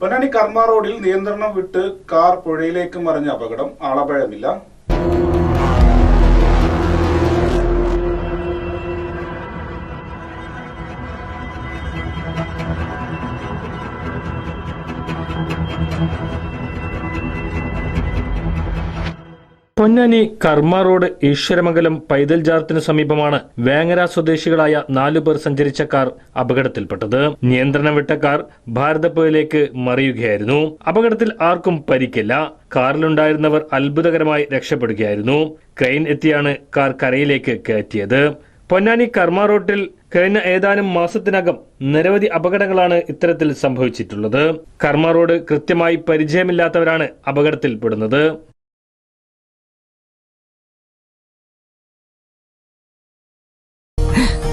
പൊന്നാനി കർമ്മ റോഡിൽ നിയന്ത്രണം വിട്ട് കാർ പുഴയിലേക്ക് മറിഞ്ഞ അപകടം ആളപായമില്ല. പൊന്നാനി കർമ്മ റോഡ് ഈശ്വരമംഗലം പൈതൽ ജാർത്തിനു സമീപമാണ് വേങ്ങര സ്വദേശികളായ നാലു പേർ സഞ്ചരിച്ച കാർ അപകടത്തിൽപ്പെട്ടത്. നിയന്ത്രണം വിട്ട കാർ ഭാരതപ്പുഴയിലേക്ക് മറിയുകയായിരുന്നു. അപകടത്തിൽ ആർക്കും പരിക്കില്ല. കാറിലുണ്ടായിരുന്നവർ അത്ഭുതകരമായി രക്ഷപ്പെടുകയായിരുന്നു. ക്രെയിൻ എത്തിയാണ് കാർ കരയിലേക്ക് കയറ്റിയത്. പൊന്നാനി കർമ്മ റോഡിൽ കഴിഞ്ഞ ഏതാനും മാസത്തിനകം നിരവധി അപകടങ്ങളാണ് ഇത്തരത്തിൽ സംഭവിച്ചിട്ടുള്ളത്. കർമ്മ റോഡ് കൃത്യമായി പരിചയമില്ലാത്തവരാണ് അപകടത്തിൽപ്പെടുന്നത്.